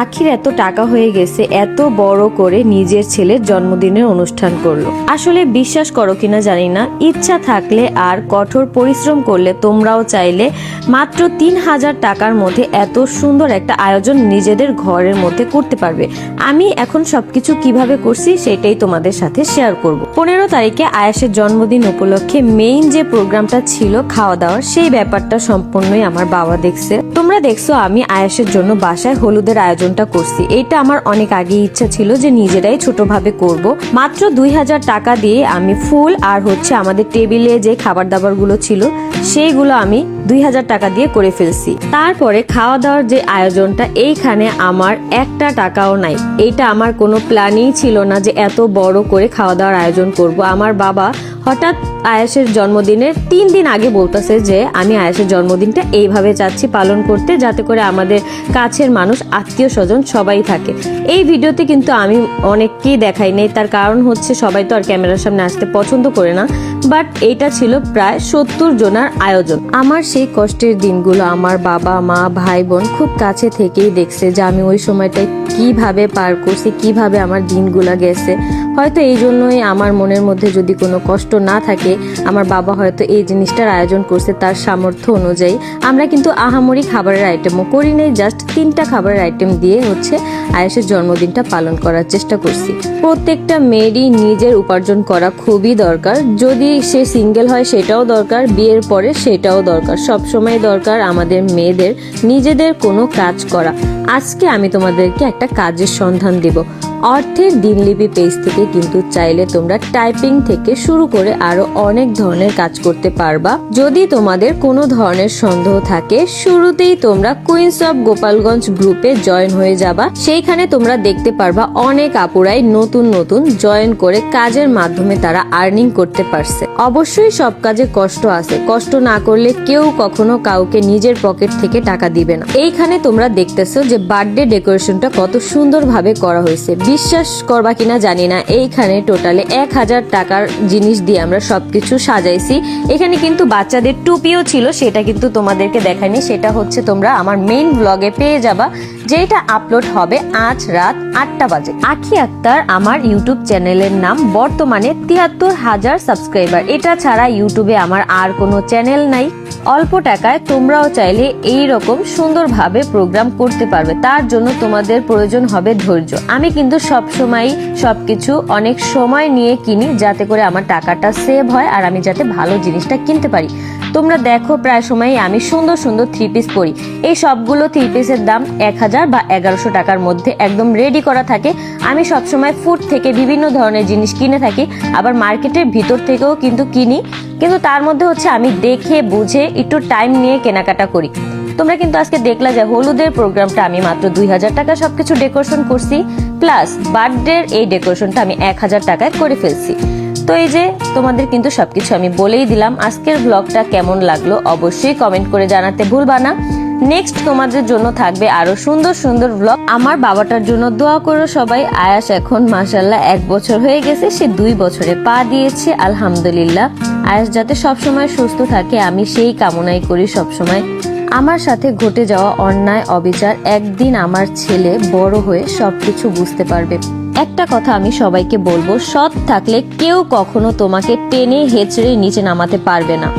আখির এত টাকা হয়ে গেছে, এত বড় করে নিজের ছেলের জন্মদিনের অনুষ্ঠান করল। আসলে বিশ্বাস করো কিনা জানি না, ইচ্ছা থাকলে আর কঠোর পরিশ্রম করলে তোমরাও চাইলে মাত্র তিন হাজার টাকার মধ্যে এত সুন্দর একটা আয়োজন নিজেদের ঘরের মধ্যে করতে পারবে। আমি এখন সবকিছু কীভাবে করছি সেটাই তোমাদের সাথে শেয়ার করব। পনেরো তারিখে আয়াসের জন্মদিন উপলক্ষে মেইন যে প্রোগ্রামটা ছিল খাওয়া দাওয়ার, সেই ব্যাপারটা সম্পূর্ণই আমার বাবা দেখছে। তোমরা দেখছ আমি আয়াসের জন্য বাসায় হলুদের আয়োজনটা করছি। এটা আমার অনেক আগে ইচ্ছা ছিল যে নিজেরাই ছোটভাবে করব। মাত্র দুই হাজার টাকা দিয়ে আমি ফুল আর হচ্ছে আমাদের টেবিলে যে খাবার দাবারগুলো ছিল, সেইগুলো আমি দুই হাজার টাকা দিয়ে করে ফেলছি। তারপরে খাওয়া দাওয়ার যে আয়োজনটা, এইখানে আমার একটা টাকাও নাই। এইটা আমার কোনো প্ল্যানই ছিল না যে এত বড় করে খাওয়া দাওয়ার আয়োজন করব। আমার বাবা হঠাৎ আয়াসের জন্মদিনের তিন দিন আগে বলতেছে যে, আমি আয়াসের জন্মদিনটা এইভাবে চাচ্ছি পালন করতে, যাতে করে আমাদের কাছের মানুষ, আত্মীয় স্বজন সবাই থাকে। এই ভিডিওতে কিন্তু আমি অনেককেই দেখাই নেই। তার কারণ হচ্ছে সবাই তো আর ক্যামেরার সামনে আসতে পছন্দ করে না। বাট এইটা ছিল প্রায় সত্তর জনার আয়োজন। আমার সেই কষ্টের দিনগুলো আমার বাবা, মা, ভাই, বোন খুব কাছে থেকেই দেখছে যে আমি ওই সময়টায় কীভাবে পার করছি, কীভাবে আমার দিনগুলো গেছে। হয়তো এই জন্যই আমার মনের মধ্যে যদি কোনো কষ্ট না থাকে, আমার বাবা হয়তো এই জিনিসটার আয়োজন করছে তার সামর্থ্য অনুযায়ী। আমরা কিন্তু আহামরি খাবারের আইটেমও করি নাই জাস্ট তিনটা খাবারের আইটেম দিয়ে হচ্ছে আয়েশের জন্মদিনটা পালন করার চেষ্টা করছি। প্রত্যেকটা মেয়েরই নিজের উপার্জন করা খুবই দরকার। যদি সে সিঙ্গেল হয় সেটাও দরকার, বিয়ের পরে সেটাও দরকার। সব সময় দরকার আমাদের মেয়েদের নিজেদের কোনো কাজ করা। আজকে আমি তোমাদেরকে একটা কাজের সন্ধান দেব। অর্থের দিনলিপি পেজ থেকে কিন্তু চাইলে তোমরা টাইপিং থেকে শুরু করে আরও অনেক ধরনের কাজ করতে পারবা। যদি তোমাদের কোনো ধরনের সন্দেহ থাকে, শুরুতেই তোমরা কুইন্স অফ গোপালগঞ্জ গ্রুপে জয়েন হয়ে যাবা। সেইখানে তোমরা দেখতে পারবা অনেক আপুরাই নতুন নতুন জয়েন করে কাজের মাধ্যমে তারা আর্নিং করতে পারছে। অবশ্যই সব কাজে কষ্ট আছে। কষ্ট না করলে কেউ কখনো কাউকে নিজের পকেট থেকে টাকা দিবে না। এইখানে তোমরা দেখতেছো যে বার্থডে ডেকোরেশনটা কত সুন্দরভাবে করা হয়েছে। বিশ্বাস করবা কিনা জানি না। এইখানে টোটালে এক হাজার টাকার জিনিস দিয়ে আমরা সব কিছু সাজাইছি। এখানে কিন্তু বাচ্চাদের টুপিও ছিল, সেটা কিন্তু তোমাদেরকে দেখায়নি সেটা হচ্ছে তোমরা আমার মেইন ব্লগে পেয়ে যাবা, যেটা আপলোড হবে আজ রাত আটটা বাজে। আখি আক্তার আমার ইউটিউব চ্যানেলের নাম বর্তমানে তিয়াত্তর হাজার সাবস্ক্রাইবার এটা ছাড়া ইউটিউবে আমার আর কোনো চ্যানেল নাই। অল্প টাকায় তোমরাও চাইলে এই রকম সুন্দরভাবে প্রোগ্রাম করতে পারবে। তার জন্য তোমাদের প্রয়োজন হবে ধৈর্য। আমি কিন্তু সব সময় সবকিছু অনেক সময় নিয়ে কিনি যাতে করে আমার টাকাটা সেভ হয় আর আমি যাতে ভালো জিনিসটা কিনতে পারি। তোমরা দেখো প্রায় সময় আমি সুন্দর সুন্দর থ্রি পিস পরি। এই সবগুলো থ্রি পিসের দাম এক হাজার বা এগারোশো টাকার মধ্যে একদম রেডি করা থাকে। আমি সবসময় ফুড থেকে বিভিন্ন ধরনের জিনিস কিনে থাকি। আবার মার্কেটের ভিতর থেকেও কিন্তু কিনি। কিন্তু তার মধ্যে হচ্ছে আমি দেখে, বুঝে, একটু টাইম নিয়ে কেনাকাটা করি। তোমরা কিন্তু আজকে দেখলা যে হলুদের প্রোগ্রামটা আমি মাত্র দুই হাজার টাকা সবকিছু ডেকোরেশন করছি প্লাস বার্থডের এই ডেকোরেশনটা আমি এক হাজার টাকায় করে ফেলছি। তো এই যে তোমাদের কিন্তু সবকিছু আমি বলেই দিলাম, আজকের ব্লগটা কেমন লাগল অবশ্যই কমেন্ট করে জানাতে ভুলবা না। নেক্সট তোমাদের জন্য থাকবে আরও সুন্দর সুন্দর ব্লগ আমার বাবাটার জন্য দোয়া করো সবাই। আয়াস এখন মাসাল্লাহ এক বছর হয়ে গেছে, সে দুই বছরে পা দিয়েছে, আলহামদুলিল্লাহ। আয়াস যাতে সবসময় সুস্থ থাকে, আমি সেই কামনাই করি সবসময়। আমার সাথে ঘটে যাওয়া অন্যায়, অবিচার, একদিন আমার ছেলে বড় হয়ে সবকিছু বুঝতে পারবে। একটা কথা আমি সবাইকে বলব, সৎ থাকলে কেউ কখনো তোমাকে টেনে হেঁচড়ে নিচে নামাতে পারবে না।